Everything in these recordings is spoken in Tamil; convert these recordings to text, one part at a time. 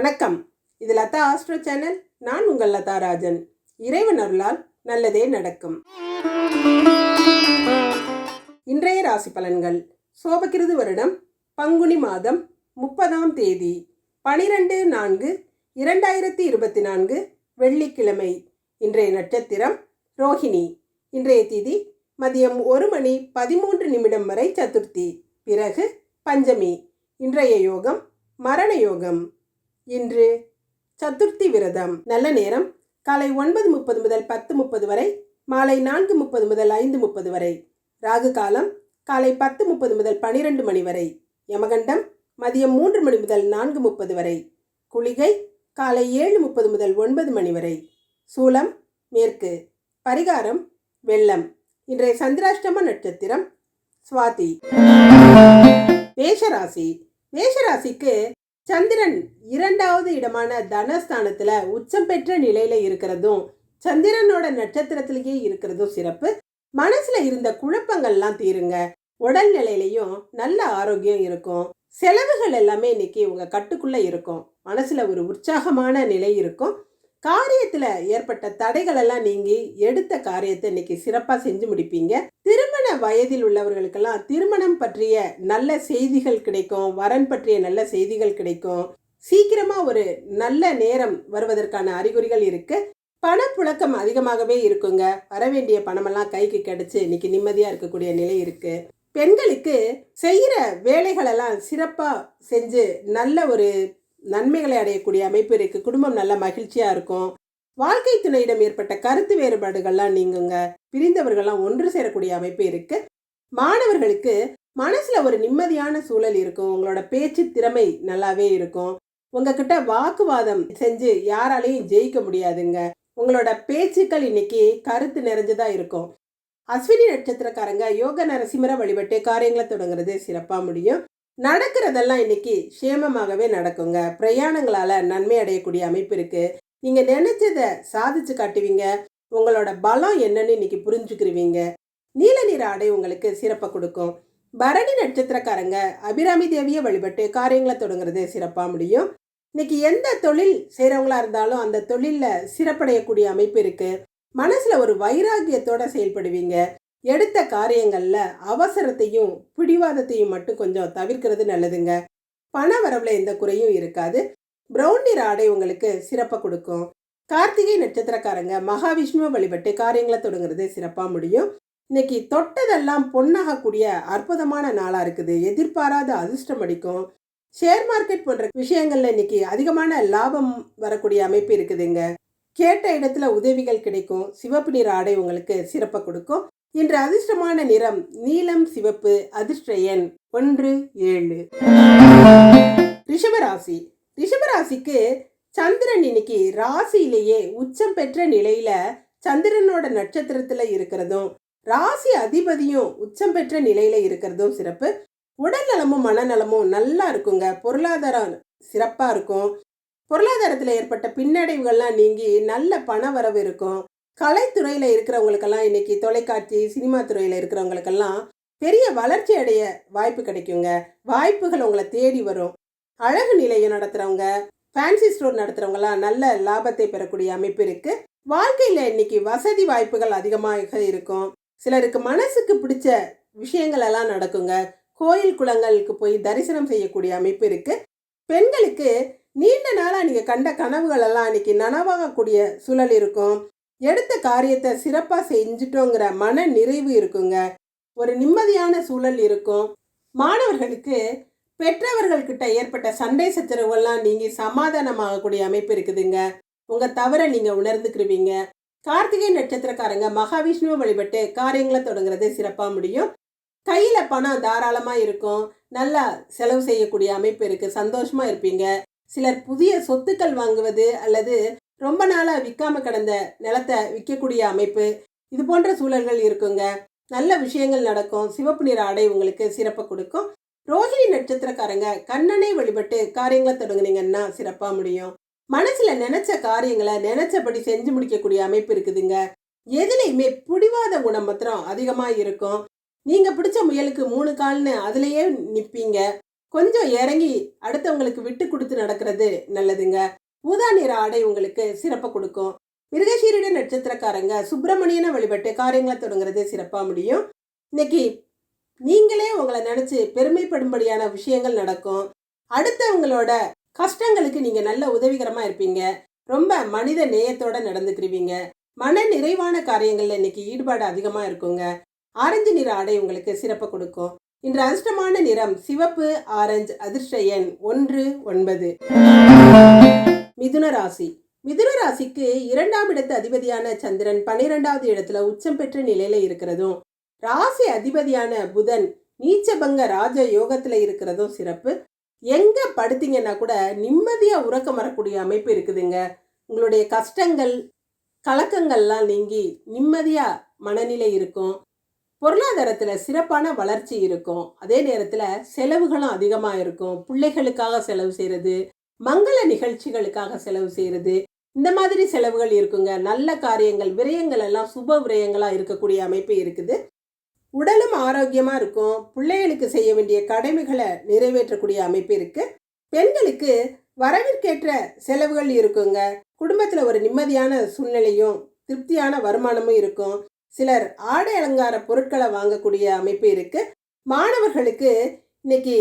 வணக்கம். இது லதா ஆஸ்ட்ரோ சேனல். நான் உங்கள் லதா ராஜன். இறைவன் அருளால் நல்லதே நடக்கும். இன்றைய ராசி பலன்கள். சோபகிருது வருடம் பங்குனி மாதம் முப்பதாம் தேதி. பனிரெண்டு நான்கு இரண்டாயிரத்தி இருபத்தி நான்கு வெள்ளிக்கிழமை. இன்றைய நட்சத்திரம் ரோஹிணி. இன்றைய திதி மதியம் ஒரு மணி பதிமூன்று நிமிடம் வரை சதுர்த்தி. பிறகு பஞ்சமி. இன்றைய யோகம் மரண யோகம். இன்று சதுர்த்தி விரதம். நல்ல நேரம். காலை ஒன்பது முப்பது முதல் பத்து முப்பது வரை மாலை நான்கு முப்பது முதல் ஐந்து முப்பது வரை ராகு காலம் காலை பத்து முப்பது முதல் பனிரெண்டு மணி வரை யமகண்டம் மதியம் மூன்று மணி முதல் நான்கு முப்பது வரை குளிகை காலை ஏழு முப்பது முதல் ஒன்பது மணி வரை சூலம் மேற்கு பரிகாரம் வெள்ளம். இன்றைய சந்திராஷ்டம நட்சத்திரம் சுவாதி. மேஷராசி. மேஷராசிக்கு சந்திரன் இரண்டாவது இடமான தனஸ்தானத்தில் உச்சம் பெற்ற நிலையில இருக்கிறதும் சந்திரனோட நட்சத்திரத்திலேயே இருக்கிறதும் சிறப்பு. மனசுல இருந்த குழப்பங்கள்லாம் தீருங்க. உடல் நிலையிலையும் நல்ல ஆரோக்கியம் இருக்கும். செலவுகள் எல்லாமே இன்னைக்கு உங்க கட்டுக்குள்ள இருக்கும். மனசுல ஒரு உற்சாகமான நிலை இருக்கும். காரியத்துல ஏற்பட்ட தடைகள் எல்லாம் நீங்கி எடுத்த காரியத்தை இன்னைக்கு சிறப்பா செஞ்சு முடிப்பீங்க. திருமண வயதில் உள்ளவர்களுக்கெல்லாம் திருமணம் பற்றிய நல்ல செய்திகள் கிடைக்கும். வரன் பற்றிய நல்ல செய்திகள் கிடைக்கும். சீக்கிரமா ஒரு நல்ல நேரம் வருவதற்கான அறிகுறிகள் இருக்கு. பணப்புழக்கம் அதிகமாகவே இருக்குங்க. வர வேண்டிய பணமெல்லாம் கைக்கு கிடைச்சு இன்னைக்கு நிம்மதியா இருக்கக்கூடிய நிலை இருக்கு. பெண்களுக்கு செய்கிற வேலைகளெல்லாம் சிறப்பாக செஞ்சு நல்ல ஒரு நன்மைகளை அடையக்கூடிய அமைப்பு இருக்குது குடும்பம் நல்ல மகிழ்ச்சியாக இருக்கும். வாழ்க்கை துணையிடம் ஏற்பட்ட கருத்து வேறுபாடுகள்லாம் நீங்குங்க. பிரிந்தவர்கள்லாம் ஒன்று சேரக்கூடிய அமைப்பு இருக்குது மாணவர்களுக்கு மனசில் ஒரு நிம்மதியான சூழல் இருக்கும். உங்களோட பேச்சு திறமை நல்லாவே இருக்கும். உங்ககிட்ட வாக்குவாதம் செஞ்சு யாராலையும் ஜெயிக்க முடியாதுங்க. உங்களோட பேச்சுக்கள் இன்னைக்கு கருத்து நிறைஞ்சதாக இருக்கும். அஸ்வினி நட்சத்திரக்காரங்க யோக நரசிம்மர வழிபட்டு காரியங்களை தொடங்குறது சிறப்பாக முடியும். நடக்கிறதெல்லாம் இன்னைக்கு சேமமாகவே நடக்குங்க. பிரயாணங்களால நன்மை அடையக்கூடிய அமைப்பு இருக்கு. நீங்க நினச்சதை சாதிச்சு காட்டுவீங்க. உங்களோட பலம் என்னன்னு இன்னைக்கு புரிஞ்சுக்கிருவீங்க. நீல நிற ஆடை உங்களுக்கு சிறப்பை கொடுக்கும். பரணி நட்சத்திரக்காரங்க அபிராமி தேவியை வழிபட்டு காரியங்களை தொடங்குறது சிறப்பாக முடியும். இன்னைக்கு எந்த தொழில் செய்கிறவங்களா இருந்தாலும் அந்த தொழிலில் சிறப்படையக்கூடிய அமைப்பு இருக்கு. மனசுல ஒரு வைராகியத்தோட செயல்படுவீங்க. எடுத்த காரியங்களில் அவசரத்தையும் பிடிவாதத்தையும் மட்டும் கொஞ்சம் தவிர்க்கிறது நல்லதுங்க. பண வரவில் எந்த குறையும் இருக்காது. ப்ரௌன் நிற ஆடை உங்களுக்கு சிறப்பாக கொடுக்கும். கார்த்திகை நட்சத்திரக்காரங்க மகாவிஷ்ணுவை வழிபட்டு காரியங்களை தொடங்குறது சிறப்பாக முடியும். இன்னைக்கு தொட்டதெல்லாம் பொன்னாகக்கூடிய அற்புதமான நாளாக இருக்குது. எதிர்பாராத அதிர்ஷ்டம் அடிக்கும். ஷேர் மார்க்கெட் போன்ற விஷயங்களில் இன்னைக்கு அதிகமான லாபம் வரக்கூடிய அமைப்பு இருக்குதுங்க. கேட்ட இடத்துல உதவிகள் கிடைக்கும். சிவப்பு நிற ஆடை உங்களுக்கு சிறப்பாக கொடுக்கும். இன்று அதிர்ஷ்டமான நிறம் நீலம் சிவப்பு அதிர்ஷ்ட எண் ஒன்று ஏழு. ரிஷபராசி. ரிஷபராசிக்கு சந்திரன் இன்னைக்கு ராசியிலேயே உச்சம் பெற்ற நிலையில சந்திரனோட நட்சத்திரத்துல இருக்கிறதும் ராசி அதிபதியும் உச்சம் பெற்ற நிலையில இருக்கிறதும் சிறப்பு. உடல் நலமும் மனநலமும் நல்லா இருக்குங்க. பொருளாதாரம் சிறப்பா இருக்கும். பொருளாதாரத்தில் ஏற்பட்ட பின்னடைவுகள்லாம் நீங்கி நல்ல பண வரவு இருக்கும். கலைத்துறையில் இருக்கிறவங்களுக்கெல்லாம் இன்னைக்கு தொலைக்காட்சி சினிமா துறையில் இருக்கிறவங்களுக்கெல்லாம் பெரிய வளர்ச்சி அடைய வாய்ப்பு கிடைக்குங்க. வாய்ப்புகள் உங்களை தேடி வரும். அழகு நிலையம் நடத்துகிறவங்க ஃபேன்சி ஸ்டோர் நடத்துகிறவங்கலாம் நல்ல லாபத்தை பெறக்கூடிய அமைப்பு இருக்குது வாழ்க்கையில் இன்னைக்கு வசதி வாய்ப்புகள் அதிகமாக இருக்கும். சிலருக்கு மனசுக்கு பிடிச்ச விஷயங்கள் எல்லாம் நடக்குங்க. கோயில் குளங்களுக்கு போய் தரிசனம் செய்யக்கூடிய அமைப்பு இருக்குது பெண்களுக்கு நீண்ட நாளாக நீங்கள் கண்ட கனவுகள் எல்லாம் இன்னைக்கு நனவாகக்கூடிய சூழல் இருக்கும். எடுத்த காரியத்தை சிறப்பாக செஞ்சுட்டோங்கிற மன நிறைவு இருக்குங்க. ஒரு நிம்மதியான சூழல் இருக்கும். மாணவர்களுக்கு பெற்றவர்கள்கிட்ட ஏற்பட்ட சண்டை சச்சரவுகள்லாம் நீங்கள் சமாதானமாகக்கூடிய அமைப்பு இருக்குதுங்க. உங்கள் தவறை நீங்கள் உணர்ந்துக்கிருவீங்க. கார்த்திகை நட்சத்திரக்காரங்க மகாவிஷ்ணுவை வழிபட்டு காரியங்களை தொடங்குறது சிறப்பாக முடியும். கையில் பணம் தாராளமாக இருக்கும். நல்லா செலவு செய்யக்கூடிய அமைப்பு இருக்குது சந்தோஷமாக இருப்பீங்க. சிலர் புதிய சொத்துக்கள் வாங்குவது அல்லது ரொம்ப நாளாக விற்காம கிடந்த நிலத்தை விற்கக்கூடிய அமைப்பு இது போன்ற சூழல்கள் இருக்குங்க. நல்ல விஷயங்கள் நடக்கும். சிவப்பு நிற ஆடை உங்களுக்கு சிறப்பை கொடுக்கும். ரோஹிணி நட்சத்திரக்காரங்க கண்ணனை வழிபட்டு காரியங்களை தொடங்குனீங்கன்னா சிறப்பாக முடியும். மனசில் நினைச்ச காரியங்களை நினைச்சபடி செஞ்சு முடிக்கக்கூடிய அமைப்பு இருக்குதுங்க. எதுலேயுமே பிடிவாத குணம் மாத்திரம் அதிகமாக இருக்கும். நீங்கள் பிடிச்ச முயலுக்கு மூணு கால்னு அதுலேயே நிற்பீங்க கொஞ்சம் இறங்கி அடுத்தவங்களுக்கு விட்டு கொடுத்து நடக்கிறது நல்லதுங்க. ஊதா நிற ஆடை உங்களுக்கு சிறப்பை கொடுக்கும். மிருகசீரிட நட்சத்திரக்காரங்க சுப்பிரமணியனை வழிபட்டு காரியங்களை தொடங்குறது சிறப்பாக முடியும். இன்னைக்கு நீங்களே உங்களை நினச்சி பெருமைப்படும்படியான விஷயங்கள் நடக்கும். அடுத்தவங்களோட கஷ்டங்களுக்கு நீங்கள் நல்ல உதவிகரமாக இருப்பீங்க. ரொம்ப மனித நேயத்தோடு நடந்துக்கிருவீங்க. மன நிறைவான காரியங்களில் இன்னைக்கு ஈடுபாடு அதிகமாக இருக்குங்க. ஆரஞ்சு நிற ஆடை உங்களுக்கு சிறப்பை கொடுக்கும். இன்று அதிர்ஷ்டமான நிறம் சிவப்பு ஆரஞ்சு அதிர்ஷ்ட எண் ஒன்று ஒன்பது. மிதுன ராசி. மிதுன ராசிக்கு இரண்டாம் இடத்து அதிபதியான சந்திரன் பன்னிரெண்டாவது இடத்துல உச்சம் பெற்ற நிலையில இருக்கிறதும் ராசி அதிபதியான புதன் நீச்சபங்க ராஜ யோகத்துல இருக்கிறதும் சிறப்பு. எங்க படுத்தீங்கன்னா கூட நிம்மதியா உறக்கம் வரக்கூடிய அமைப்பு இருக்குதுங்க. உங்களுடைய கஷ்டங்கள் கலக்கங்கள்லாம் நீங்கி நிம்மதியா மனநிலை இருக்கும். பொருளாதாரத்தில் சிறப்பான வளர்ச்சி இருக்கும். அதே நேரத்தில் செலவுகளும் அதிகமாக இருக்கும். பிள்ளைகளுக்காக செலவு செய்யறது மங்கள நிகழ்ச்சிகளுக்காக செலவு செய்யறது இந்த மாதிரி செலவுகள் இருக்குங்க. நல்ல காரியங்கள் விரயங்கள் எல்லாம் சுப விரயங்களாக இருக்கக்கூடிய அமைப்பு இருக்குது. உடலும் ஆரோக்கியமா இருக்கும். பிள்ளைகளுக்கு செய்ய வேண்டிய கடமைகளை நிறைவேற்றக்கூடிய அமைப்பு இருக்கு. பெண்களுக்கு வரவிற்கேற்ற செலவுகள் இருக்குங்க. குடும்பத்தில் ஒரு நிம்மதியான சூழ்நிலையும் திருப்தியான வருமானமும் இருக்கும். சிலர் ஆடை அலங்கார பொருட்களை வாங்கக்கூடிய அமைப்பு இருக்கு. மாணவர்களுக்கு இன்னைக்கு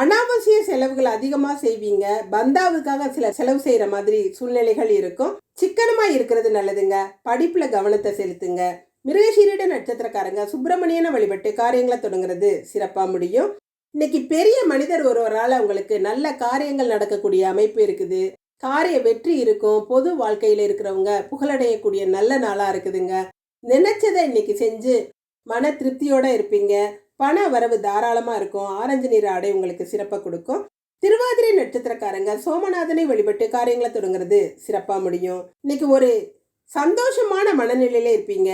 அனாவசிய செலவுகள் அதிகமாக செய்வீங்க. பந்தாவுக்காக சில செலவு செய்கிற மாதிரி சூழ்நிலைகள் இருக்கும். சிக்கனமாக இருக்கிறது நல்லதுங்க. படிப்பில் கவனத்தை செலுத்துங்க. மிருகசீரிட நட்சத்திரக்காரங்க சுப்பிரமணியனை வழிபட்டு காரியங்களை தொடங்குறது சிறப்பாக முடியும். இன்னைக்கு பெரிய மனிதர் ஒருவரால் உங்களுக்கு நல்ல காரியங்கள் நடக்கக்கூடிய அமைப்பு இருக்குது. காரிய வெற்றி இருக்கும். பொது வாழ்க்கையில் இருக்கிறவங்க புகழடையக்கூடிய நல்ல நாளாக இருக்குதுங்க. நினைச்சதை இன்னைக்கு செஞ்சு மன திருப்தியோடு இருப்பீங்க. பண வரவு தாராளமாக இருக்கும். ஆரஞ்சு நிற ஆடை உங்களுக்கு சிறப்பாக கொடுக்கும். திருவாதிரை நட்சத்திரக்காரங்க சோமநாதனை வழிபட்டு காரியங்களை தொடங்குறது சிறப்பாக முடியும். இன்னைக்கு ஒரு சந்தோஷமான மனநிலையில இருப்பீங்க.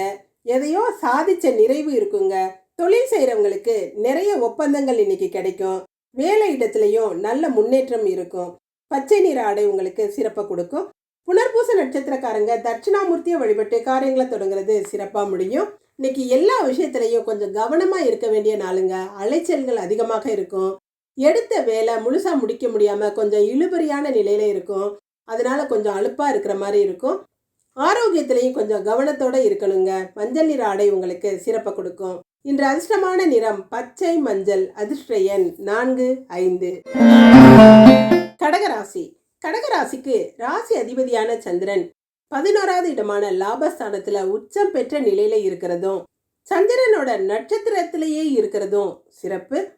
எதையோ சாதிச்ச நிறைவு இருக்குங்க. தொழில் செய்கிறவங்களுக்கு நிறைய ஒப்பந்தங்கள் இன்னைக்கு கிடைக்கும். வேலை இடத்துலையும் நல்ல முன்னேற்றம் இருக்கும். பச்சை நிற ஆடை உங்களுக்கு சிறப்பாக கொடுக்கும். புனர்பூச நட்சத்திரக்காரங்க தட்சிணாமூர்த்தியை வழிபட்டு காரியங்களை தொடங்குறது சிறப்பாக முடியும். இன்னைக்கு எல்லா விஷயத்திலையும் கொஞ்சம் கவனமாக இருக்க வேண்டிய நாளுங்க. அலைச்சல்கள் அதிகமாக இருக்கும். எடுத்த வேலை முழுசாக முடிக்க முடியாமல் கொஞ்சம் இழுபறியான நிலையில் இருக்கும். அதனால கொஞ்சம் அலுப்பாக இருக்கிற மாதிரி இருக்கும். ஆரோக்கியத்திலையும் கொஞ்சம் கவனத்தோடு இருக்கணுங்க. மஞ்சள் நிற ஆடை உங்களுக்கு சிறப்பை கொடுக்கும். இன்று அதிர்ஷ்டமான நிறம் பச்சை மஞ்சள். அதிர்ஷ்ட எண் நான்கு ஐந்து. கடகராசி. கடகராசிக்கு ராசி அதிபதியான சந்திரன் பதினோராவது இடமான லாபஸ்தானத்துல உச்சம் பெற்ற நிலையில இருக்கிறதும் சந்திரனோட நட்சத்திரத்திலேயே இருக்கிறதும் சிறப்பு.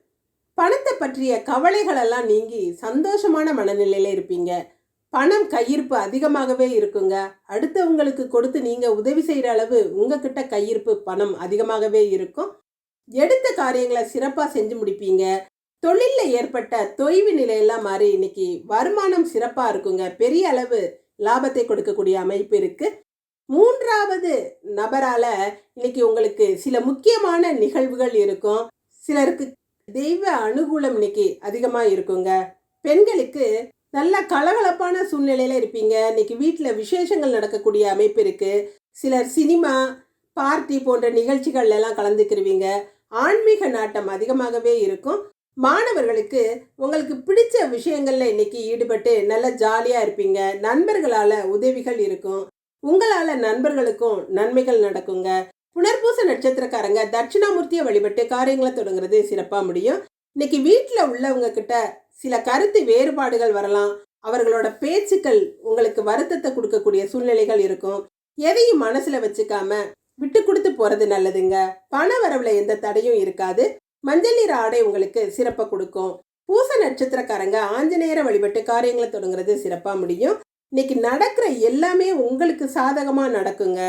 பணத்தை பற்றிய கவலைகளெல்லாம் நீங்கி சந்தோஷமான மனநிலையில இருப்பீங்க. பணம் கையிருப்பு அதிகமாகவே இருக்குங்க. அடுத்தவங்களுக்கு கொடுத்து நீங்க உதவி செய்யற அளவு உங்ககிட்ட கையிருப்பு பணம் அதிகமாகவே இருக்கும். எடுத்த காரியங்களை சிறப்பாக செஞ்சு முடிப்பீங்க. தொழிலில் ஏற்பட்ட தொய்வு நிலையெல்லாம் மாறி இன்னைக்கு வருமானம் சிறப்பாக இருக்குங்க. பெரிய அளவு லாபத்தை கொடுக்கக்கூடிய அமைப்பு இருக்கு. மூன்றாவது நபரால இன்னைக்கு உங்களுக்கு சில முக்கியமான நிகழ்வுகள் இருக்கும். சிலருக்கு தெய்வ அனுகூலம் இன்னைக்கு அதிகமாக இருக்குங்க. பெண்களுக்கு நல்ல கலகலப்பான சூழ்நிலையில இருப்பீங்க. இன்னைக்கு வீட்டில் விசேஷங்கள் நடக்கக்கூடிய அமைப்பு இருக்கு. சிலர் சினிமா பார்ட்டி போன்ற நிகழ்ச்சிகள் எல்லாம் கலந்துக்கிருவீங்க. ஆன்மீக நாட்டம் அதிகமாகவே இருக்கும். மாணவர்களுக்கு உங்களுக்கு பிடிச்ச விஷயங்களில் இன்னைக்கு ஈடுபட்டு நல்ல ஜாலியாக இருப்பீங்க. நண்பர்களால் உதவிகள் இருக்கும். உங்களால் நண்பர்களுக்கும் நன்மைகள் நடக்குங்க. புனர்பூச நட்சத்திரக்காரங்க தட்சிணாமூர்த்தியை வழிபட்டு காரியங்களை தொடங்குறது சிறப்பாக முடியும். இன்னைக்கு வீட்டில் உள்ளவங்க கிட்ட சில கருத்து வேறுபாடுகள் வரலாம். அவர்களோட பேச்சுக்கள் உங்களுக்கு வருத்தத்தை கொடுக்கக்கூடிய சூழ்நிலைகள் இருக்கும். எதையும் மனசில் வச்சுக்காம விட்டு கொடுத்து போகிறது நல்லதுங்க. பண வரவில் எந்த தடையும் இருக்காது. மஞ்சள் நிற ஆடை உங்களுக்கு சிறப்பை கொடுக்கும். பூச நட்சத்திரக்காரங்க ஆஞ்சநேயரை வழிபட்டு காரியங்களை தொடங்குறது சிறப்பாக முடியும். இன்னைக்கு நடக்கிற எல்லாமே உங்களுக்கு சாதகமாக நடக்குங்க.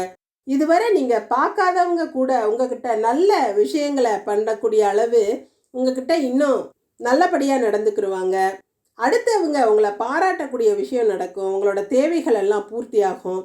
இதுவரை நீங்கள் பார்க்காதவங்க கூட உங்ககிட்ட நல்ல விஷயங்களை பண்ணக்கூடிய அளவு உங்ககிட்ட இன்னும் நல்லபடியாக நடந்துக்கிடுவாங்க அடுத்தவங்க உங்களை பாராட்டக்கூடிய விஷயம் நடக்கும். உங்களோட தேவைகள் எல்லாம் பூர்த்தியாகும்.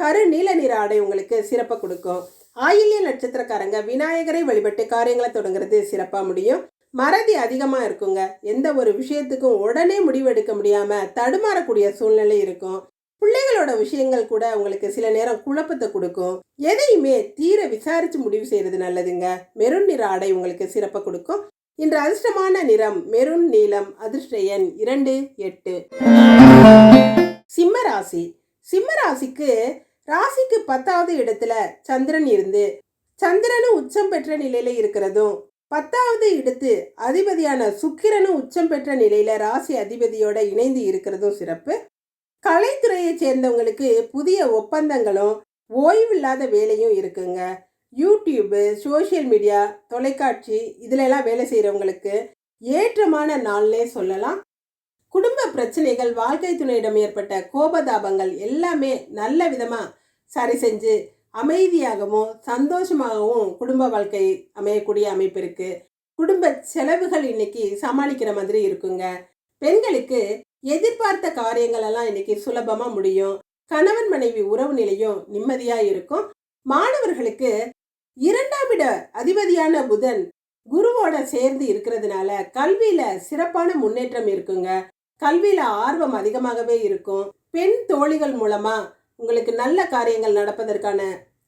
கரு நீல நிற ஆடை உங்களுக்கு சிறப்பை கொடுக்கும். ஆயில்ய நட்சத்திரக்காரங்க விநாயகரை வழிபட்டு காரியங்களை தொடங்குறது சிறப்பாக முடியும். மறதி அதிகமாக இருக்குங்க. எந்த ஒரு விஷயத்துக்கும் உடனே முடிவெடுக்க முடியாமல் தடுமாறக்கூடிய சூழ்நிலை இருக்கும். பிள்ளைகளோட விஷயங்கள் கூட உங்களுக்கு சில நேரம் குழப்பத்தை கொடுக்கும். எதையுமே தீர விசாரித்து முடிவு செய்கிறது நல்லதுங்க. மெருன் நிற ஆடை உங்களுக்கு சிறப்பை கொடுக்கும். இன்று அதிர்ஷ்டமான நிறம் மெரூன் நீலம் அதிர்ஷ்ட எண் இரண்டு எட்டு. சிம்ம ராசி. சிம்ம ராசிக்கு ராசிக்கு பத்தாவது இடத்துல சந்திரன் இருந்து சந்திரனும் உச்சம் பெற்ற நிலையில இருக்கிறதும் பத்தாவது இடத்து அதிபதியான சுக்கிரனும் உச்சம் பெற்ற நிலையில ராசி அதிபதியோட இணைந்து இருக்கிறதும் சிறப்பு. கலைத்துறையை சேர்ந்தவங்களுக்கு புதிய ஒப்பந்தங்களும் ஓய்வில்லாத வேலையும் இருக்குங்க. யூடியூப்பு சோஷியல் மீடியா தொலைக்காட்சி இதுலெல்லாம் வேலை செய்கிறவங்களுக்கு ஏற்றமான நாள்னே சொல்லலாம். குடும்ப பிரச்சனைகள் வாழ்க்கை துணையிடம் ஏற்பட்ட கோபதாபங்கள் எல்லாமே நல்ல விதமாக சரி செஞ்சு அமைதியாகவும் சந்தோஷமாகவும் குடும்ப வாழ்க்கை அமையக்கூடிய அமைப்பு இருக்குது குடும்ப செலவுகள் இன்னைக்கு சமாளிக்கிற மாதிரி இருக்குங்க. பெண்களுக்கு எதிர்பார்த்த காரியங்கள் எல்லாம் இன்னைக்கு சுலபமாக முடியும். கணவன் மனைவி உறவு நிலையும் நிம்மதியாக இருக்கும். மாணவர்களுக்கு இரண்டாம் இட அதிபதியான புதன் குருவோட சேர்ந்து இருக்கிறதுனால கல்வியில சிறப்பான முன்னேற்றம் இருக்குங்க. கல்வியில ஆர்வம் அதிகமாகவே இருக்கும். பெண் தோழிகள் மூலமா உங்களுக்கு நல்ல காரியங்கள் நடப்பதற்கான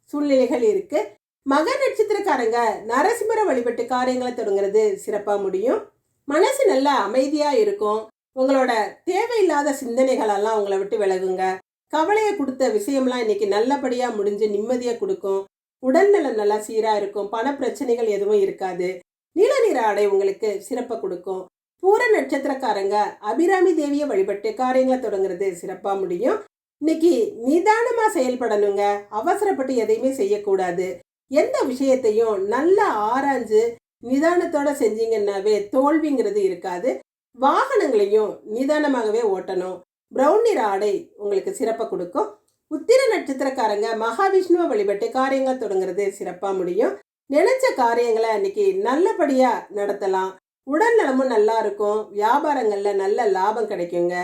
சூழ்நிலைகள் இருக்கு. மக நட்சத்திரக்காரங்க நரசிம்மர வழிபட்டு காரியங்களை தொடங்குறது சிறப்பா முடியும். மனசு நல்லா அமைதியா இருக்கும். உங்களோட தேவையில்லாத சிந்தனைகள் எல்லாம் உங்களை விட்டு விலகுங்க. கவலையை கொடுத்த விஷயம்லாம் இன்னைக்கு நல்லபடியா முடிஞ்சு நிம்மதியா கொடுக்கும். உடல்நலம் நல்லா சீராக இருக்கும். பண பிரச்சனைகள் எதுவும் இருக்காது. நீல நிற ஆடை உங்களுக்கு சிறப்பை கொடுக்கும். பூர நட்சத்திரக்காரங்க அபிராமி தேவியை வழிபட்டு காரியங்களை தொடங்குறது சிறப்பா முடியும். இன்னைக்கு நிதானமா செயல்படணுங்க. அவசரப்பட்டு எதையுமே செய்யக்கூடாது. எந்த விஷயத்தையும் நல்லா ஆராய்ஞ்சு நிதானத்தோட செஞ்சீங்கன்னாவே தோல்விங்கிறது இருக்காது. வாகனங்களையும் நிதானமாகவே ஓட்டணும். பிரவுன் நிற ஆடை உங்களுக்கு சிறப்பை கொடுக்கும். உத்திர நட்சத்திரக்காரங்க மகாவிஷ்ணுவை வழிபட்டு காரியங்கள் தொடங்குறது சிறப்பாக முடியும். நினைச்ச காரியங்களை அன்னைக்கு நல்லபடியாக நடத்தலாம். உடல் நலமும் நல்லா இருக்கும் வியாபாரங்களில் நல்ல லாபம் கிடைக்குங்க.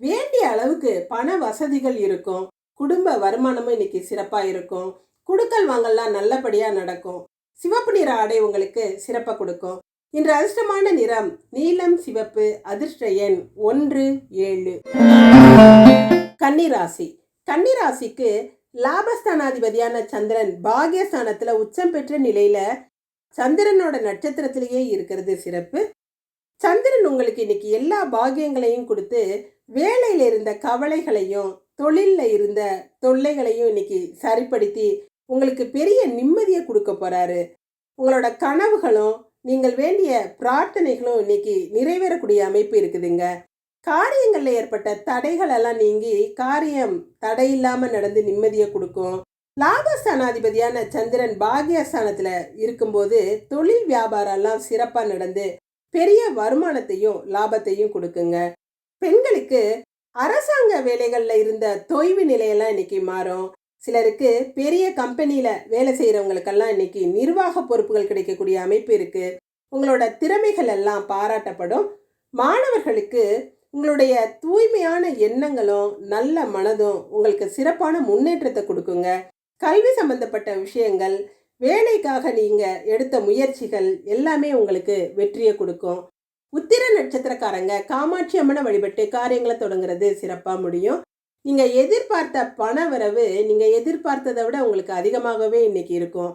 வேண்டிய அளவுக்கு பண வசதிகள் இருக்கும் குடும்ப வருமானமும் இன்னைக்கு சிறப்பாக இருக்கும் குடுக்கல் வாங்கல்லாம் நல்லபடியாக நடக்கும். சிவப்பு நிற ஆடை உங்களுக்கு சிறப்பாக கொடுக்கும். இன்று அதிர்ஷ்டமான நிறம் நீலம் சிவப்பு அதிர்ஷ்ட எண் ஒன்று ஏழு. கன்னிராசி. கன்னிராசிக்கு லாபஸ்தானாதிபதியான சந்திரன் பாகியஸ்தானத்தில் உச்சம் பெற்ற நிலையில் சந்திரனோட நட்சத்திரத்திலேயே இருக்கிறது சிறப்பு. சந்திரன் உங்களுக்கு இன்னைக்கு எல்லா பாகியங்களையும் கொடுத்து வேலையில் இருந்த கவலைகளையும் தொழிலில் இருந்த தொல்லைகளையும் இன்னைக்கு சரிப்படுத்தி உங்களுக்கு பெரிய நிம்மதியை கொடுக்க போறாரு. உங்களோட கனவுகளும் நீங்கள் வேண்டிய பிரார்த்தனைகளும் இன்னைக்கு நிறைவேறக்கூடிய அமைப்பு இருக்குதுங்க. காரியங்களில் ஏற்பட்ட தடைகள் எல்லாம் நீங்கி காரியம் தடை நடந்து நிம்மதியை கொடுக்கும். லாபஸ்தானாதிபதியான சந்திரன் பாகியஸ்தானத்தில் இருக்கும்போது தொழில் வியாபாரம்லாம் சிறப்பாக நடந்து பெரிய வருமானத்தையும் லாபத்தையும் கொடுக்குங்க. பெண்களுக்கு அரசாங்க வேலைகளில் இருந்த தொய்வு நிலையெல்லாம் இன்னைக்கு மாறும். சிலருக்கு பெரிய கம்பெனியில் வேலை செய்கிறவங்களுக்கெல்லாம் இன்னைக்கு நிர்வாக பொறுப்புகள் கிடைக்கக்கூடிய அமைப்பு இருக்கு. உங்களோட திறமைகள் எல்லாம் பாராட்டப்படும். மாணவர்களுக்கு உங்களுடைய தூய்மையான எண்ணங்களும் நல்ல மனதும் உங்களுக்கு சிறப்பான முன்னேற்றத்தை கொடுக்குங்க. கல்வி சம்பந்தப்பட்ட விஷயங்கள் வேலைக்காக நீங்கள் எடுத்த முயற்சிகள் எல்லாமே உங்களுக்கு வெற்றியை கொடுக்கும். உத்திர நட்சத்திரக்காரங்க காமாட்சி அம்மனை வழிபட்டு காரியங்களை தொடங்குறது சிறப்பாக முடியும். நீங்கள் எதிர்பார்த்த பண வரவு நீங்கள் எதிர்பார்த்ததை விட உங்களுக்கு அதிகமாகவே இன்னைக்கு இருக்கும்.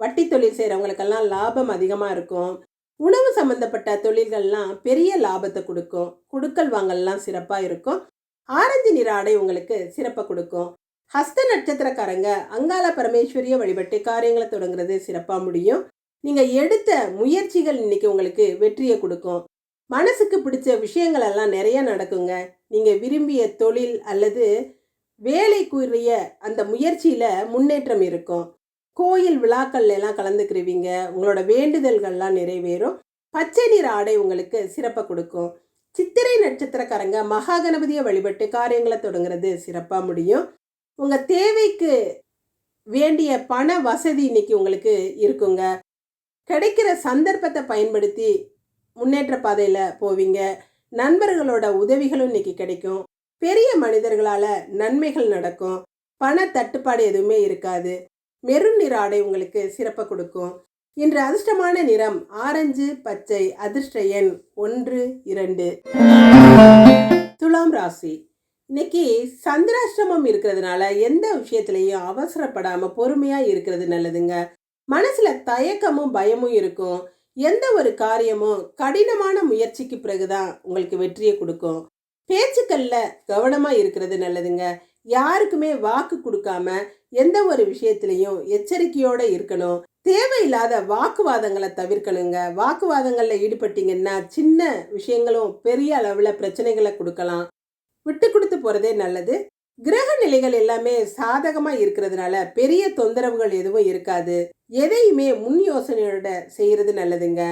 வட்டி தொழில் செய்கிறவங்களுக்கெல்லாம் லாபம் அதிகமாக இருக்கும். உணவு சம்பந்தப்பட்ட தொழில்கள்லாம் பெரிய லாபத்தை கொடுக்கும். குடுக்கல் வாங்கல்லாம் சிறப்பாக இருக்கும். ஆரஞ்சு நிற ஆடை உங்களுக்கு சிறப்பை கொடுக்கும். ஹஸ்த நட்சத்திரக்காரங்க அங்காள பரமேஸ்வரியை வழிபட்டு காரியங்களை தொடங்குறது சிறப்பாக முடியும். நீங்கள் எடுத்த முயற்சிகள் இன்னைக்கு உங்களுக்கு வெற்றியை கொடுக்கும். மனசுக்கு பிடிச்ச விஷயங்கள் எல்லாம் நிறைய நடக்குங்க. நீங்கள் விரும்பிய தொழில் அல்லது வேலைக்குரிய அந்த முயற்சியில் முன்னேற்றம் இருக்கும். கோயில் விழாக்கள்ல எல்லாம் கலந்துக்கிருவீங்க. உங்களோட வேண்டுதல்கள்லாம் நிறைவேறும். பச்சை நிற ஆடை உங்களுக்கு சிறப்பை கொடுக்கும். சித்திரை நட்சத்திரக்காரங்க மகா கணபதியை வழிபட்டு காரியங்களை தொடங்குறது சிறப்பாக முடியும். உங்கள் தேவைக்கு வேண்டிய பண வசதி இன்னைக்கு உங்களுக்கு இருக்குங்க. கிடைக்கிற சந்தர்ப்பத்தை பயன்படுத்தி முன்னேற்ற பாதையில் போவீங்க. நண்பர்களோட உதவிகளும் இன்னைக்கு கிடைக்கும். பெரிய மனிதர்களால் நன்மைகள் நடக்கும். பண தட்டுப்பாடு எதுவுமே இருக்காது. மெருன் நிற ஆடை உங்களுக்கு சிறப்பை கொடுக்கும். இன்று அதிர்ஷ்டமான நிறம் ஆரஞ்சு பச்சை அதிர்ஷ்ட எண் ஒன்று இரண்டு. துலாம் ராசி. இன்னைக்கு சந்திராஷ்டமம் இருக்கிறதுனால எந்த விஷயத்திலையும் அவசரப்படாமல் பொறுமையாக இருக்கிறது நல்லதுங்க. மனசில் தயக்கமும் பயமும் இருக்கும். எந்த ஒரு காரியமும் கடினமான முயற்சிக்கு பிறகுதான் உங்களுக்கு வெற்றியை கொடுக்கும். பேச்சுக்கள்ல கவனமாக இருக்கிறது நல்லதுங்க. யாருக்குமே வாக்கு கொடுக்காம எந்த ஒரு விஷயத்திலையும் எச்சரிக்கையோடு இருக்கணும். தேவையில்லாத வாக்குவாதங்களை தவிர்க்கணுங்க. வாக்குவாதங்களில் ஈடுபட்டீங்கன்னா சின்ன விஷயங்களும் பெரிய அளவில் பிரச்சனைகளை கொடுக்கலாம். விட்டு கொடுத்து போறதே நல்லது. கிரக நிலைகள் எல்லாமே சாதகமா இருக்கிறதுனால பெரிய தொந்தரவுகள் எதுவும் இருக்காது. எதையுமே முன் யோசனையோட செய்யறது நல்லதுங்க.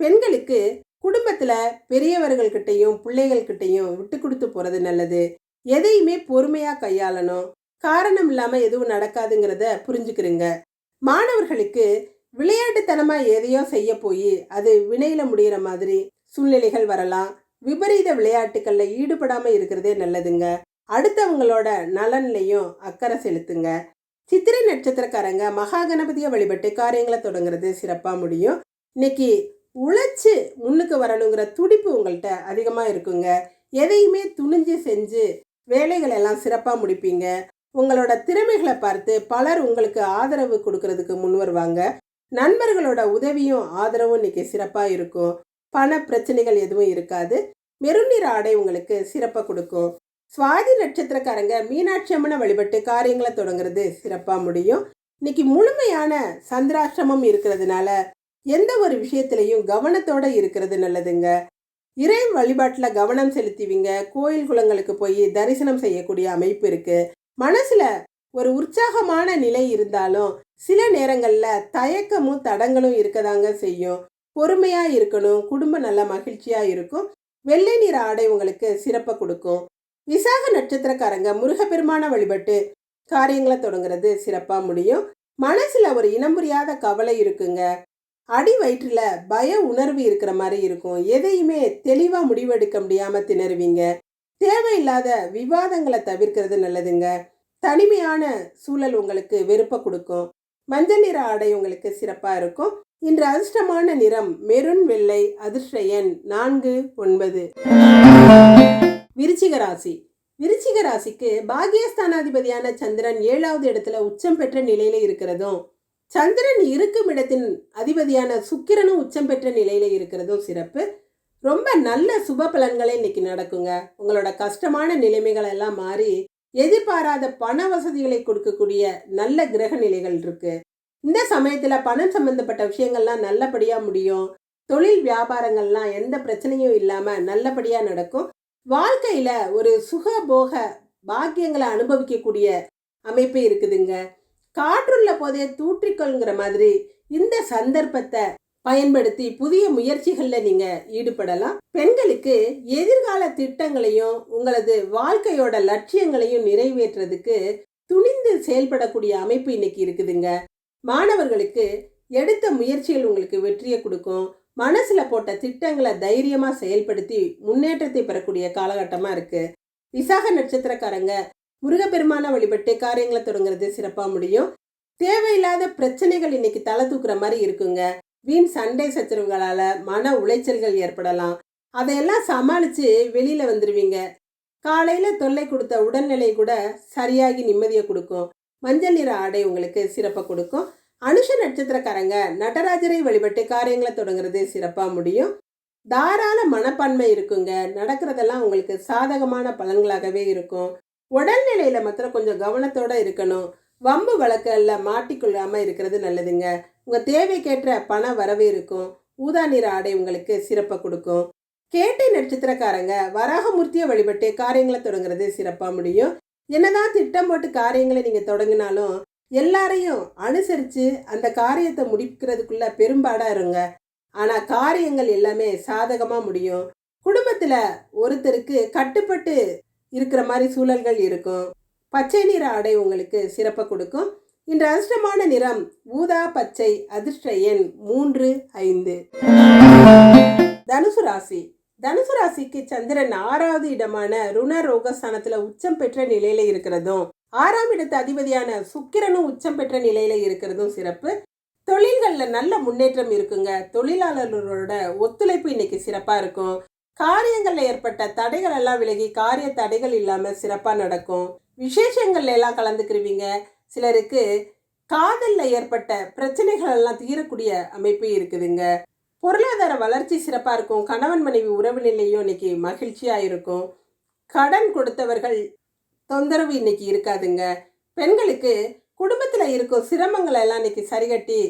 பெண்களுக்கு குடும்பத்துல பெரியவர்கள் கிட்டையும் பிள்ளைகள் கிட்டையும் விட்டு கொடுத்து போறது நல்லது. எதையுமே பொறுமையா கையாளணும். காரணம் இல்லாம எதுவும் நடக்காதுங்கிறத புரிஞ்சுக்கிறீங்க. மாணவர்களுக்கு விளையாட்டுத்தனமா எதையோ செய்ய போய் அது வினையில முடிகிற மாதிரி சூழ்நிலைகள் வரலாம். விபரீத விளையாட்டுகளில் ஈடுபடாமல் இருக்கிறதே நல்லதுங்க. அடுத்தவங்களோட நலன்லையும் அக்கறை செலுத்துங்க. சித்திரை நட்சத்திரக்காரங்க மகா கணபதியை வழிபட்டு காரியங்களை தொடங்குறது சிறப்பாக முடியும். இன்னைக்கு உழைச்சி முன்னுக்கு வரணுங்கிற துடிப்பு உங்கள்கிட்ட அதிகமாக இருக்குங்க. எதையுமே துணிஞ்சு செஞ்சு வேலைகள் எல்லாம் சிறப்பாக முடிப்பீங்க. உங்களோட திறமைகளை பார்த்து பலர் உங்களுக்கு ஆதரவு கொடுக்கறதுக்கு முன் வருவாங்க நண்பர்களோட உதவியும் ஆதரவும் இன்னைக்கு சிறப்பாக இருக்கும். பண பிரச்சனைகள் எதுவும் இருக்காது. மெருநீர ஆடை உங்களுக்கு சிறப்பாக கொடுக்கும். சுவாதி நட்சத்திரக்காரங்க மீனாட்சி அம்மனை வழிபட்டு காரியங்களை தொடங்குறது சிறப்பாக முடியும். இன்னைக்கு முழுமையான சந்திராஷ்டிரமம் இருக்கிறதுனால எந்த ஒரு விஷயத்திலையும் கவனத்தோடு இருக்கிறது நல்லதுங்க. இறை வழிபாட்டில் கவனம் செலுத்துவீங்க. கோயில் குளங்களுக்கு போய் தரிசனம் செய்யக்கூடிய அமைப்பு இருக்குது மனசில் ஒரு உற்சாகமான நிலை இருந்தாலும் சில நேரங்களில் தயக்கமும் தடங்களும் இருக்கதாங்க செய்யும். பொறுமையா இருக்கணும் குடும்பம் நல்ல மகிழ்ச்சியா இருக்கும். வெள்ளை நிற ஆடை உங்களுக்கு சிறப்பை கொடுக்கும். விசாக நட்சத்திரக்காரங்க முருகப்பெருமான வழிபட்டு காரியங்களை தொடங்குறது சிறப்பா முடியும். மனசுல ஒரு இனம் புரியாத கவலை இருக்குங்க. அடி வயிற்றுல பய உணர்வு இருக்கிற மாதிரி இருக்கும். எதையுமே தெளிவா முடிவெடுக்க முடியாம திணறுவீங்க. தேவையில்லாத விவாதங்களை தவிர்க்கிறது நல்லதுங்க. தனிமையான சூழல் உங்களுக்கு வெறுப்பை கொடுக்கும். மஞ்சள் நிற ஆடை உங்களுக்கு சிறப்பாக இருக்கும். இன்று அதிர்ஷ்டமான நிறம் மெருன் வெள்ளை அதிர்ஷ்ட எண் நான்கு ஒன்பது. விருச்சிக ராசி. விருச்சிக ராசிக்கு பாகியஸ்தானாதிபதியான சந்திரன் ஏழாவது இடத்துல உச்சம் பெற்ற நிலையில இருக்கிறதும் சந்திரன் இருக்கும் இடத்தின் அதிபதியான சுக்கிரனும் உச்சம் பெற்ற நிலையில இருக்கிறதும் சிறப்பு. ரொம்ப நல்ல சுப பலன்களை இன்னைக்கு நடக்குங்க. உங்களோட கஷ்டமான நிலைமைகள் எல்லாம் மாறி எதிர்பாராத பண வசதிகளை கொடுக்கக்கூடிய நல்ல கிரக நிலைகள் இருக்கு. இந்த சமயத்தில் பணம் சம்பந்தப்பட்ட விஷயங்கள்லாம் நல்லபடியாக முடியும். தொழில் வியாபாரங்கள்லாம் எந்த பிரச்சனையும் இல்லாமல் நல்லபடியாக நடக்கும். வாழ்க்கையில் ஒரு சுகபோக பாக்கியங்களை அனுபவிக்கக்கூடிய அமைப்பு இருக்குதுங்க. காற்றுள்ள போதே தூற்றிக்கொள்ங்கிற மாதிரி இந்த சந்தர்ப்பத்தை பயன்படுத்தி புதிய முயற்சிகளில் நீங்கள் ஈடுபடலாம். பெண்களுக்கு எதிர்கால திட்டங்களையும் உங்களது வாழ்க்கையோட லட்சியங்களையும் நிறைவேற்றுறதுக்கு துணிந்து செயல்படக்கூடிய அமைப்பு இன்னைக்கு இருக்குதுங்க. மாணவர்களுக்கு எடுத்த முயற்சிகள் உங்களுக்கு வெற்றியை கொடுக்கும். மனசில் போட்ட திட்டங்களை தைரியமாக செயல்படுத்தி முன்னேற்றத்தை பெறக்கூடிய காலகட்டமாக இருக்குது விசாக நட்சத்திரக்காரங்க முருகப்பெருமான வழிபட்டு காரியங்களை தொடங்குறது சிறப்பாக முடியும். தேவையில்லாத பிரச்சனைகள் இன்னைக்கு தலை தூக்குற மாதிரி இருக்குங்க. வீண் சண்டை சச்சரவுகளால் மன உளைச்சல்கள் ஏற்படலாம். அதையெல்லாம் சமாளித்து வெளியில் வந்துடுவீங்க காலையில் தொல்லை கொடுத்த உடல்நிலை கூட சரியாகி நிம்மதியை கொடுக்கும். மஞ்சள் நிற ஆடை உங்களுக்கு சிறப்பை கொடுக்கும். அனுஷ நட்சத்திரக்காரங்க நடராஜரை வழிபட்டு காரியங்களை தொடங்குறது சிறப்பாக முடியும். தாராள மனப்பான்மை இருக்குங்க. நடக்கிறதெல்லாம் உங்களுக்கு சாதகமான பலன்களாகவே இருக்கும். உடல்நிலையில் மாத்திரம் கொஞ்சம் கவனத்தோடு இருக்கணும். வம்பு வழக்கில் மாட்டிக்கொள்ளாமல் இருக்கிறது நல்லதுங்க. உங்கள் தேவைக்கேற்ற பண வரவு இருக்கும். ஊதா நிற ஆடை உங்களுக்கு சிறப்பை கொடுக்கும். கேட்டை நட்சத்திரக்காரங்க வராகமூர்த்தியை வழிபட்டு காரியங்களை தொடங்குறது சிறப்பாக முடியும். என்னதான் திட்டம் போட்டு காரியங்களை நீங்கள் தொடங்கினாலும் எல்லாரையும் அனுசரித்து அந்த காரியத்தை முடிக்கிறதுக்குள்ள பெரும்பாடாக இருங்க. ஆனால் காரியங்கள் எல்லாமே சாதகமாக முடியும். குடும்பத்தில் ஒருத்தருக்கு கட்டுப்பட்டு இருக்கிற மாதிரி சூழல்கள் இருக்கும். பச்சை நிற ஆடை உங்களுக்கு சிறப்பை கொடுக்கும். இன்று அதிர்ஷ்டமான நிறம் ஊதா பச்சை அதிர்ஷ்ட எண் மூன்று ஐந்து. தனுசு ராசி. தனுசு ராசிக்கு சந்திரன் ஆறாவது இடமான ருண ரோகஸ்தானத்துல உச்சம் பெற்ற நிலையில இருக்கிறதும் ஆறாம் இடத்து அதிபதியான சுக்கிரனும் உச்சம் பெற்ற நிலையில இருக்கிறதும் சிறப்பு. தொழில்களில் நல்ல முன்னேற்றம் இருக்குங்க. தொழிலாளர்களோட ஒத்துழைப்பு இன்னைக்கு சிறப்பாக இருக்கும். காரியங்களில் ஏற்பட்ட தடைகள் எல்லாம் விலகி காரிய தடைகள் இல்லாமல் சிறப்பாக நடக்கும். விசேஷங்கள்ல எல்லாம் கலந்துக்கிருவீங்க. சிலருக்கு காதலில் ஏற்பட்ட பிரச்சனைகள் எல்லாம் தீரக்கூடிய அமைப்பு இருக்குதுங்க. பொருளாதார வளர்ச்சி சிறப்பாக இருக்கும். கணவன் மனைவி உறவு நிலையும் இன்னைக்கு மகிழ்ச்சியாக இருக்கும். கடன் கொடுத்தவர்கள் தொந்தரவு இன்னைக்கு இருக்காதுங்க. பெண்களுக்கு குடும்பத்தில் இருக்கும் சிரமங்களை எல்லாம் இன்னைக்கு சரிகட்டி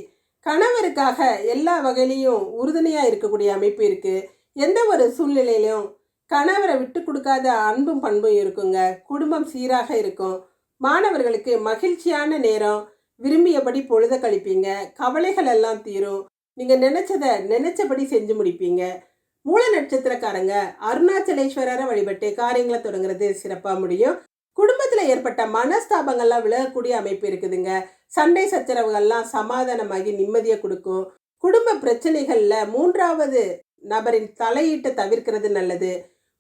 கணவருக்காக எல்லா வகையிலையும் உறுதுணையாக இருக்கக்கூடிய அமைப்பு இருக்குது எந்த ஒரு சூழ்நிலையிலும் கணவரை விட்டு கொடுக்காத அன்பும் பண்பும் இருக்குங்க. குடும்பம் சீராக இருக்கும். மாணவர்களுக்கு மகிழ்ச்சியான நேரம். விரும்பியபடி பொழுத கழிப்பீங்க. கவலைகள் எல்லாம் தீரும். நீங்கள் நினச்சதை நினச்சபடி செஞ்சு முடிப்பீங்க. மூல நட்சத்திரக்காரங்க அருணாச்சலேஸ்வரரை வழிபட்டு காரியங்களை தொடங்குறது சிறப்பாக முடியும். குடும்பத்தில் ஏற்பட்ட மனஸ்தாபங்கள்லாம் விலகக்கூடிய அமைப்பு இருக்குதுங்க. சண்டை சச்சரவுகள்லாம் சமாதானமாகி நிம்மதியை கொடுக்கும். குடும்ப பிரச்சனைகளில் மூன்றாவது நபரின் தலையீட்டை தவிர்க்கிறது நல்லது.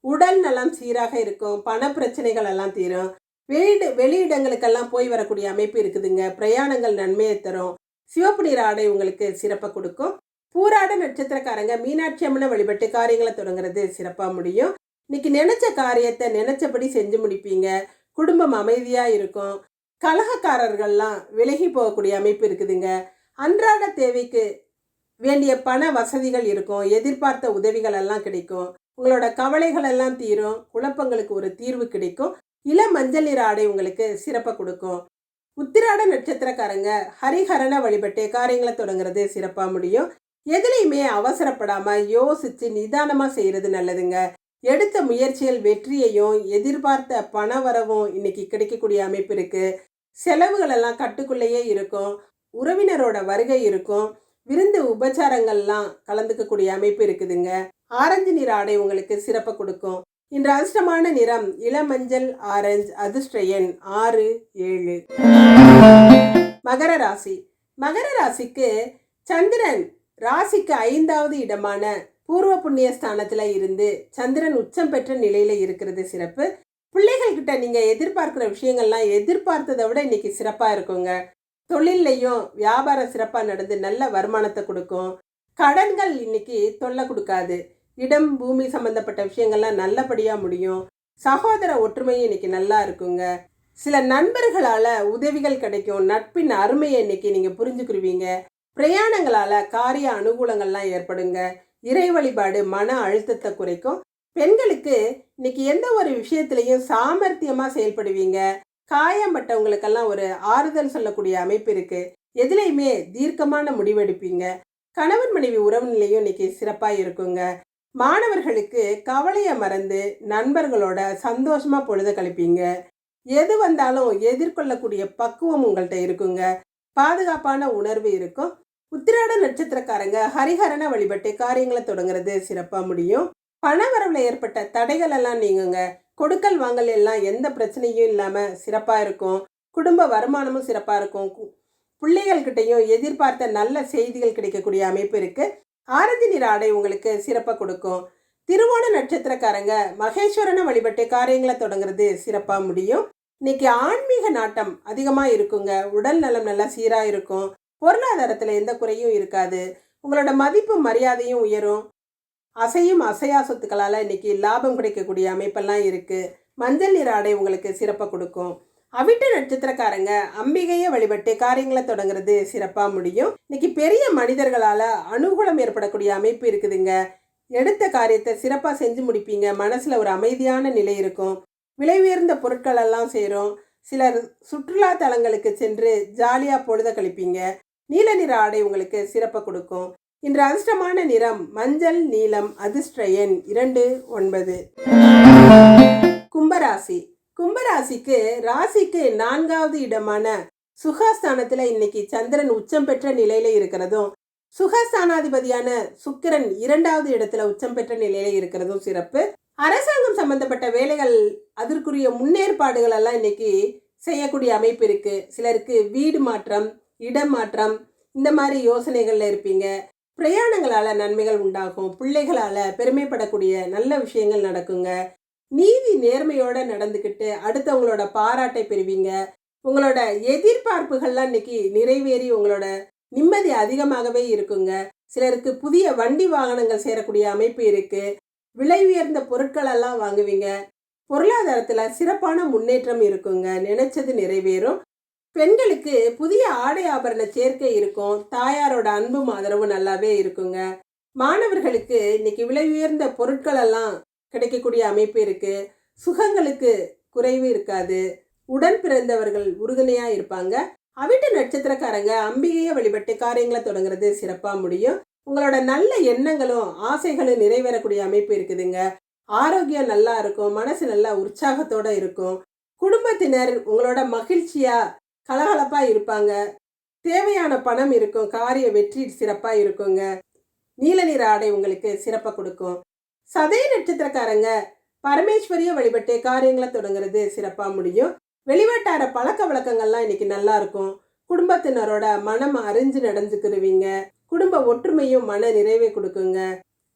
உடல் நலம் சீராக இருக்கும் பண பிரச்சனைகள் எல்லாம் தீரும். வெளியிட வெளியிடங்களுக்கெல்லாம் போய் வரக்கூடிய அமைப்பு இருக்குதுங்க. பிரயாணங்கள் நன்மையை தரும். சிவப்பு நிற ஆடை உங்களுக்கு சிறப்பாக கொடுக்கும். பூராட நட்சத்திரக்காரங்க மீனாட்சி அம்மனை வழிபட்டு காரியங்களை தொடங்குறது சிறப்பாக முடியும். இன்னைக்கு நினைச்ச காரியத்தை நினைச்சபடி செஞ்சு முடிப்பீங்க. குடும்பம் அமைதியாக இருக்கும். கலகக்காரர்கள்லாம் விலகி போகக்கூடிய அமைப்பு இருக்குதுங்க. அன்றாட தேவைக்கு வேண்டிய பண வசதிகள் இருக்கும். எதிர்பார்த்த உதவிகள் எல்லாம் கிடைக்கும். உங்களோட கவலைகள் எல்லாம் தீரும். குழப்பங்களுக்கு ஒரு தீர்வு கிடைக்கும். இள மஞ்சள் நிற ஆடை உங்களுக்கு சிறப்பை கொடுக்கும். உத்திராட நட்சத்திரக்காரங்க ஹரிஹரனை வழிபட்டு காரியங்களை தொடங்குறது சிறப்பாக முடியும். எதுலையுமே அவசரப்படாமல் யோசித்து நிதானமாக செய்கிறது நல்லதுங்க. எடுத்த முயற்சிகள் வெற்றியையும் எதிர்பார்த்த பண வரவும் இன்னைக்கு கிடைக்கக்கூடிய அமைப்பு இருக்குது செலவுகளெல்லாம் கட்டுக்குள்ளேயே இருக்கும். உறவினரோட வருகை இருக்கும். விருந்து உபச்சாரங்கள்லாம் கலந்துக்கக்கூடிய அமைப்பு இருக்குதுங்க. ஆரஞ்சு நிற ஆடை உங்களுக்கு சிறப்பை கொடுக்கும். இன்று அதிர்ஷ்டமான நிறம் இளமஞ்சள் ஆரஞ்சு அதிர்ஷ்ட எண் ஆறு ஏழு. மகர ராசி. மகர ராசிக்கு சந்திரன் ராசிக்கு ஐந்தாவது இடமான பூர்வ புண்ணிய ஸ்தானத்தில் இருந்து சந்திரன் உச்சம் பெற்ற நிலையில இருக்கிறது சிறப்பு. பிள்ளைகள் கிட்ட நீங்க எதிர்பார்க்கிற விஷயங்கள்லாம் எதிர்பார்த்ததை விட இன்னைக்கு சிறப்பா இருக்குங்க. தொழில்லையும் வியாபாரம் சிறப்பாக நடந்து நல்ல வருமானத்தை கொடுக்கும். கடன்கள் இன்னைக்கு தொல்லை கொடுக்காது. இடம் பூமி சம்பந்தப்பட்ட விஷயங்கள்லாம் நல்லபடியாக முடியும். சகோதர ஒற்றுமையும் இன்னைக்கு நல்லா இருக்குங்க. சில நண்பர்களால் உதவிகள் கிடைக்கும். நட்பின் அருமையை இன்னைக்கு நீங்கள் புரிஞ்சுக்கிருவீங்க. பிரயாணங்களால் காரிய அனுகூலங்கள்லாம் ஏற்படுங்க. இறை வழிபாடு மன அழுத்தத்தை குறைக்கும். பெண்களுக்கு இன்னைக்கு எந்த ஒரு விஷயத்திலையும் சாமர்த்தியமாக செயல்படுவீங்க. காயம்பட்டவங்களுக்கெல்லாம் ஒரு ஆறுதல் சொல்லக்கூடிய அமைப்பு இருக்குது எதுலேயுமே தீர்க்கமான முடிவெடுப்பீங்க. கணவன் மனைவி உறவு நிலையும் இன்னைக்கு சிறப்பாக இருக்குங்க. மாணவர்களுக்கு கவலையை மறந்து நண்பர்களோட சந்தோஷமா பொழுத கழிப்பீங்க. எது வந்தாலும் எதிர்கொள்ளக்கூடிய பக்குவம் உங்கள்கிட்ட இருக்குங்க. பாதுகாப்பான உணர்வு இருக்கும். உத்திராட நட்சத்திரக்காரங்க ஹரிஹரனை வழிபட்டு காரியங்களை தொடங்குறது சிறப்பாக முடியும். பணவரவில் ஏற்பட்ட தடைகள் எல்லாம் நீங்குங்க. கொடுக்கல் வாங்கல் எல்லாம் எந்த பிரச்சனையும் இல்லாமல் சிறப்பாக இருக்கும். குடும்ப வருமானமும் சிறப்பாக இருக்கும். கு- எதிர்பார்த்த நல்ல செய்திகள் கிடைக்கக்கூடிய அமைப்பு இருக்குது ஆரஞ்சு நிற ஆடை உங்களுக்கு சிறப்பாக கொடுக்கும். திருவோண நட்சத்திரக்காரங்க மகேஸ்வரனை வழிபட்டு காரியங்களை தொடங்குறது சிறப்பாக முடியும். இன்னைக்கு ஆன்மீக நாட்டம் அதிகமாக இருக்குங்க. உடல் நலம் நல்லா சீராக இருக்கும். பொருளாதாரத்தில் எந்த குறையும் இருக்காது. உங்களோட மதிப்பு மரியாதையும் உயரும். அசையும் அசையா சொத்துக்களால் இன்னைக்கு லாபம் கிடைக்கக்கூடிய அமைப்பெல்லாம் இருக்குது மஞ்சள் நிற ஆடை உங்களுக்கு சிறப்பாக கொடுக்கும். அவிட்ட நட்சத்திரக்காரங்க அம்பிகையை வழிபட்டு காரியங்களை தொடங்குறது சிறப்பாக முடியும். இன்னைக்கு பெரிய மனிதர்களால் அனுகூலம் ஏற்படக்கூடிய அமைப்பு இருக்குதுங்க. எடுத்த காரியத்தை சிறப்பாக செஞ்சு முடிப்பீங்க. மனசில் ஒரு அமைதியான நிலை இருக்கும். விலை உயர்ந்த பொருட்கள் எல்லாம் சேரும். சிலர் சுற்றுலா தலங்களுக்கு சென்று ஜாலியாக பொழுத கழிப்பீங்க. நீல நிற ஆடை உங்களுக்கு சிறப்பை கொடுக்கும். இன்று அதிர்ஷ்டமான நிறம் மஞ்சள் நீலம் அதிர்ஷ்ட எண் இரண்டு ஒன்பது. கும்பராசி. கும்பராசிக்கு ராசிக்கு நான்காவது இடமான சுகாஸ்தானத்தில் இன்னைக்கு சந்திரன் உச்சம் பெற்ற நிலையில இருக்கிறதும் சுகஸ்தானாதிபதியான சுக்கிரன் இரண்டாவது இடத்துல உச்சம் பெற்ற நிலையில இருக்கிறதும் சிறப்பு. அரசாங்கம் சம்பந்தப்பட்ட வேலைகள் அதற்குரிய முன்னேற்பாடுகள் எல்லாம் இன்னைக்கு செய்யக்கூடிய அமைப்பு இருக்கு. சிலருக்கு வீடு மாற்றம் இடம் மாற்றம் இந்த மாதிரி யோசனைகள்ல இருப்பீங்க. பிரயாணங்களால நன்மைகள் உண்டாகும். பிள்ளைகளால பெருமைப்படக்கூடிய நல்ல விஷயங்கள் நடக்குங்க. நீதி நேர்மையோட நடந்துக்கிட்டு அடுத்தவங்களோட பாராட்டை பெறுவீங்க. உங்களோட எதிர்பார்ப்புகள்லாம் இன்னைக்கு நிறைவேறி உங்களோட நிம்மதி அதிகமாகவே இருக்குங்க. சிலருக்கு புதிய வண்டி வாகனங்கள் சேரக்கூடிய அமைப்பு இருக்கு. விலை உயர்ந்த பொருட்கள் எல்லாம் வாங்குவீங்க. பொருளாதாரத்துல சிறப்பான முன்னேற்றம் இருக்குங்க. நினைச்சது நிறைவேறும். பெண்களுக்கு புதிய ஆடை ஆபரண சேர்க்கை இருக்கும். தாயாரோட அன்பும் ஆதரவும் நல்லாவே இருக்குங்க. மாணவர்களுக்கு இன்னைக்கு விலை உயர்ந்த பொருட்கள் எல்லாம் கிடைக்கக்கூடிய அமைப்பு இருக்குது சுகங்களுக்கு குறைவு இருக்காது. உடன் பிறந்தவர்கள் உறுதுணையாக இருப்பாங்க. அவிட்ட நட்சத்திரக்காரங்க அம்பிகையை வழிபட்டு காரியங்களை தொடங்குறது சிறப்பாக முடியும். உங்களோட நல்ல எண்ணங்களும் ஆசைகளும் நிறைவேறக்கூடிய அமைப்பு இருக்குதுங்க. ஆரோக்கியம் நல்லா இருக்கும். மனசு நல்லா உற்சாகத்தோட இருக்கும். குடும்பத்தினர் உங்களோட மகிழ்ச்சியாக கலகலப்பாக இருப்பாங்க. தேவையான பணம் இருக்கும். காரிய வெற்றி சிறப்பாக இருக்குங்க. நீல நிற ஆடை உங்களுக்கு சிறப்பாக கொடுக்கும். சதய நட்சத்திரக்காரங்க பரமேஸ்வரிய வழிபட்டு காரியங்களை தொடங்குறது சிறப்பாக முடியும். வெளிவட்டார பழக்க வழக்கங்கள்லாம் இன்னைக்கு நல்லா இருக்கும். குடும்பத்தினரோட மனம் அறிஞ்சு நடந்துக்கிருவீங்க. குடும்ப ஒற்றுமையும் மன நிறைவை கொடுக்குங்க.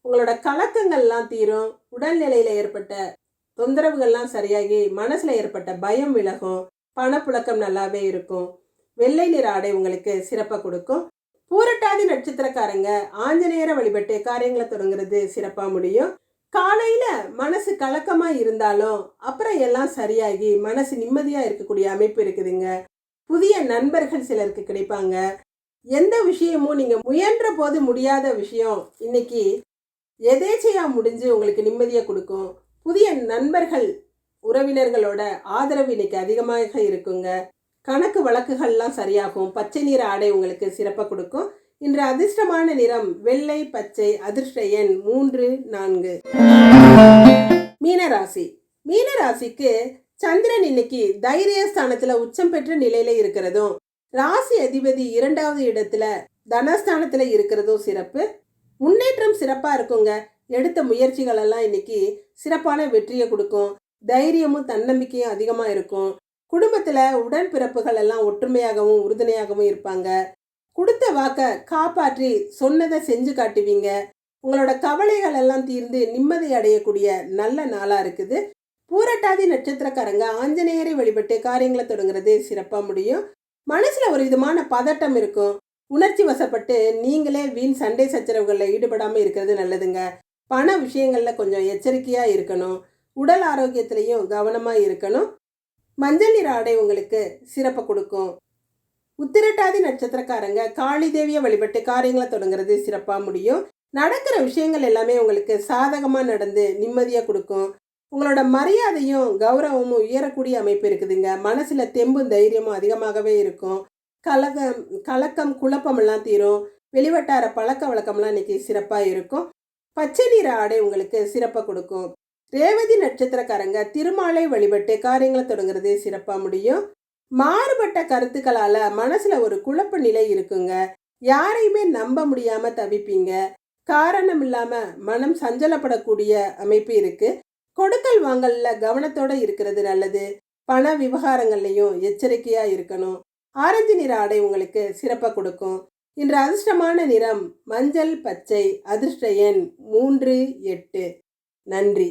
உங்களோட கலக்கங்கள்லாம் தீரும். உடல்நிலையில் ஏற்பட்ட தொந்தரவுகள்லாம் சரியாகி மனசில் ஏற்பட்ட பயம் விலகும். பணப்புழக்கம் நல்லாவே இருக்கும். வெள்ளை நிற ஆடை உங்களுக்கு சிறப்பாக கொடுக்கும். பூரட்டாதி நட்சத்திரக்காரங்க ஆஞ்சநேயரை வழிபட்டு காரியங்களை தொடங்குறது சிறப்பாக முடியும். காலையில் மனசு கலக்கமாக இருந்தாலும் அப்புறம் எல்லாம் சரியாகி மனசு நிம்மதியாக இருக்கக்கூடிய அமைப்பு இருக்குதுங்க. புதிய நண்பர்கள் சிலருக்கு கிடைப்பாங்க. எந்த விஷயமும் நீங்கள் முயன்ற போது முடியாத விஷயம் இன்னைக்கு எதேச்சையாக முடிஞ்சு உங்களுக்கு நிம்மதியை கொடுக்கும். புதிய நண்பர்கள் உறவினர்களோட ஆதரவு இன்னைக்கு அதிகமாக இருக்குங்க. கணக்கு வழக்குகள்லாம் சரியாகும். பச்சை நிற ஆடை உங்களுக்கு சிறப்பாக கொடுக்கும். இன்று அதிர்ஷ்டமான நிறம் வெள்ளை பச்சை அதிர்ஷ்ட எண் மூன்று நான்கு. மீனராசி. மீனராசிக்கு சந்திரன் இன்னைக்கு தைரியஸ்தானத்துல உச்சம் பெற்ற நிலையில இருக்கிறதும் ராசி அதிபதி இரண்டாவது இடத்துல தனஸ்தானத்துல இருக்கிறதும் சிறப்பு. முன்னேற்றம் சிறப்பா இருக்குங்க. எடுத்த முயற்சிகள் எல்லாம் இன்னைக்கு சிறப்பான வெற்றியை கொடுக்கும். தைரியமும் தன்னம்பிக்கையும் அதிகமாக இருக்கும். குடும்பத்தில் உடன்பிறப்புகள் எல்லாம் ஒற்றுமையாகவும் உறுதுணையாகவும் இருப்பாங்க. கொடுத்த வாக்க காப்பாற்றி சொன்னதை செஞ்சு காட்டுவீங்க. உங்களோட கவலைகள் எல்லாம் தீர்ந்து நிம்மதி அடையக்கூடிய நல்ல நாளாக இருக்குது. பூரட்டாதி நட்சத்திரக்காரங்க ஆஞ்சநேயரை வழிபட்டு காரியங்களை தொடங்குறது சிறப்பாக முடியும். மனசில் ஒரு விதமான பதட்டம் இருக்கும். உணர்ச்சி வசப்பட்டு நீங்களே வீண் சண்டை சச்சரவுகளில் ஈடுபடாமல் இருக்கிறது நல்லதுங்க. பண விஷயங்களில் கொஞ்சம் எச்சரிக்கையாக இருக்கணும். உடல் ஆரோக்கியத்திலையும் கவனமாக இருக்கணும். மஞ்சள் நிற ஆடை உங்களுக்கு சிறப்பை கொடுக்கும். உத்திரட்டாதி நட்சத்திரக்காரங்க காளி தேவியை வழிபட்டு காரியங்களை தொடங்குறது சிறப்பாக முடியும். நடக்கிற விஷயங்கள் எல்லாமே உங்களுக்கு சாதகமாக நடந்து நிம்மதியாக கொடுக்கும். உங்களோட மரியாதையும் கௌரவமும் உயரக்கூடிய அமைப்பு இருக்குதுங்க. மனசில் தெம்பும் தைரியமும் அதிகமாகவே இருக்கும். கலகம் கலக்கம் குழப்பமெல்லாம் தீரும். வெளிவட்டார பழக்க வழக்கம்லாம் இன்னைக்கு சிறப்பாக இருக்கும். பச்சை நிற ஆடை உங்களுக்கு சிறப்பாக கொடுக்கும். ரேவதி நட்சத்திரக்காரங்க திருமாலை வழிபட்டு காரியங்களை தொடங்குறதே சிறப்பாக முடியும். மாறுபட்ட கருத்துக்களால் மனசில் ஒரு குழப்ப நிலை இருக்குங்க. யாரையுமே நம்ப முடியாமல் தவிப்பீங்க. காரணம் இல்லாமல் மனம் சஞ்சலப்படக்கூடிய அமைப்பு இருக்குது கொடுக்கல் வாங்கலில் கவனத்தோடு இருக்கிறது நல்லது. பண விவகாரங்கள்லையும் எச்சரிக்கையாக இருக்கணும். ஆரஞ்சு நிற ஆடை உங்களுக்கு சிறப்பாக கொடுக்கும். இன்று அதிர்ஷ்டமான நிறம் மஞ்சள் பச்சை அதிர்ஷ்ட எண் மூன்று எட்டு. நன்றி.